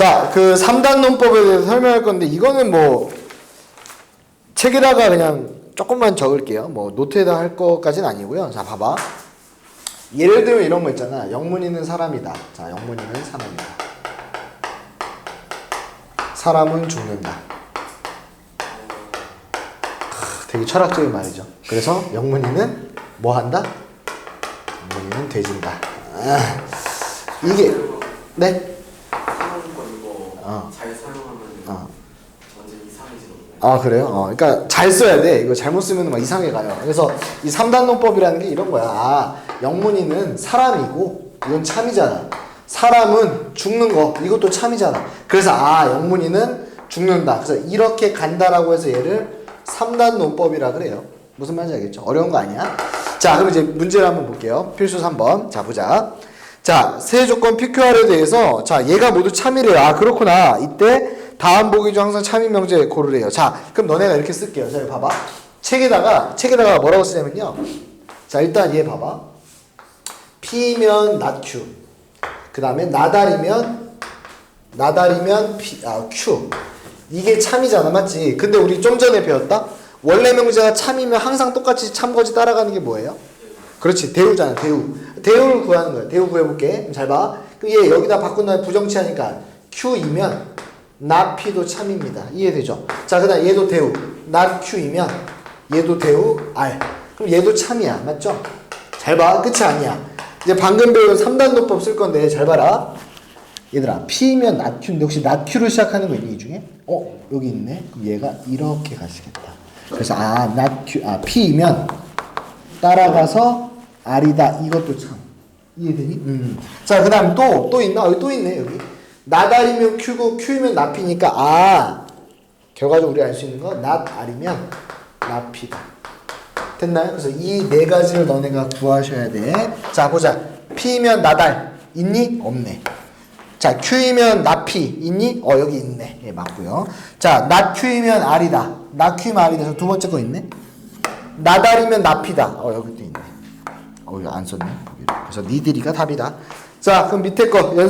자, 그 3단 논법에 대해서 설명할 건데 이거는 뭐 책에다가 그냥 조금만 적을게요. 뭐 노트에다 할 것까지는 아니고요. 자, 봐봐. 예를 들면 이런 거 있잖아. 영문이는 사람이다. 자, 영문이는 사람이다. 사람은 죽는다. 크, 되게 철학적인 말이죠. 그래서 영문이는 뭐 한다? 영문이는 돼진다. 아, 이게 네? 어. 잘 사용하면 어. 완전 이상해지거든요. 아 그래요? 어, 그러니까 잘 써야 돼. 이거 잘못 쓰면 막 이상해 가요. 그래서 이 3단 논법이라는 게 이런 거야. 아 영문이는 사람이고 이건 참이잖아. 사람은 죽는 거 이것도 참이잖아. 그래서 아 영문이는 죽는다. 그래서 이렇게 간다라고 해서 얘를 3단 논법이라 그래요. 무슨 말인지 알겠죠? 어려운 거 아니야? 자 그럼 이제 문제를 한번 볼게요. 필수 3번. 자 보자. 자, 세 조건 PQR에 대해서 자, 얘가 모두 참이래요. 아, 그렇구나. 이때 다음 보기 중 항상 참인 명제 고르래요. 자, 그럼 너네가 이렇게 쓸게요. 자, 여기 봐봐. 책에다가 책에다가 뭐라고 쓰냐면요. 자, 일단 얘 봐봐. P면 Q. 그다음에 나달이면 나달이면 P 아 Q. 이게 참이잖아, 맞지? 근데 우리 좀 전에 배웠다. 원래 명제가 참이면 항상 똑같이 참거지 따라가는 게 뭐예요? 그렇지 대우잖아 대우. 대우를 구하는 거야. 대우 구해볼게. 잘 봐. 얘 여기다 바꾼 다음에 부정치하니까 Q이면 not P도 참입니다. 이해되죠? 자 그 다음 얘도 대우. not Q이면 얘도 대우 R. 그럼 얘도 참이야. 맞죠? 잘 봐. 끝이 아니야. 이제 방금 배운 3단 논법 쓸 건데 잘 봐라. 얘들아 P면 not Q인데 혹시 not Q로 시작하는 거 있니 이 중에? 어 여기 있네. 그럼 얘가 이렇게 가시겠다. 그래서 아 not Q 아 P면 따라가서 R이다. 이것도 참. 이해되니? 음. 자, 그 다음 또, 또 있나? 여기 또 있네, 여기. 나달이면 Q고 Q이면 나피니까, 아. 결과적으로 우리 알 수 있는 거, not R이면 나피다. 됐나요? 그래서 이 네 가지를 너네가 구하셔야 돼. 자, 보자. P면 나달. 있니? 없네. 자, Q이면 나피. 있니? 어, 여기 있네. 예, 맞고요 자, not Q이면 R이다. Q이면 R이다. 두 번째 거 있네. 나달이면 나피다. 어 여기도 있네. 어 이거 안 썼네. 그래서 니들이가 답이다. 자 그럼 밑에 거 연습.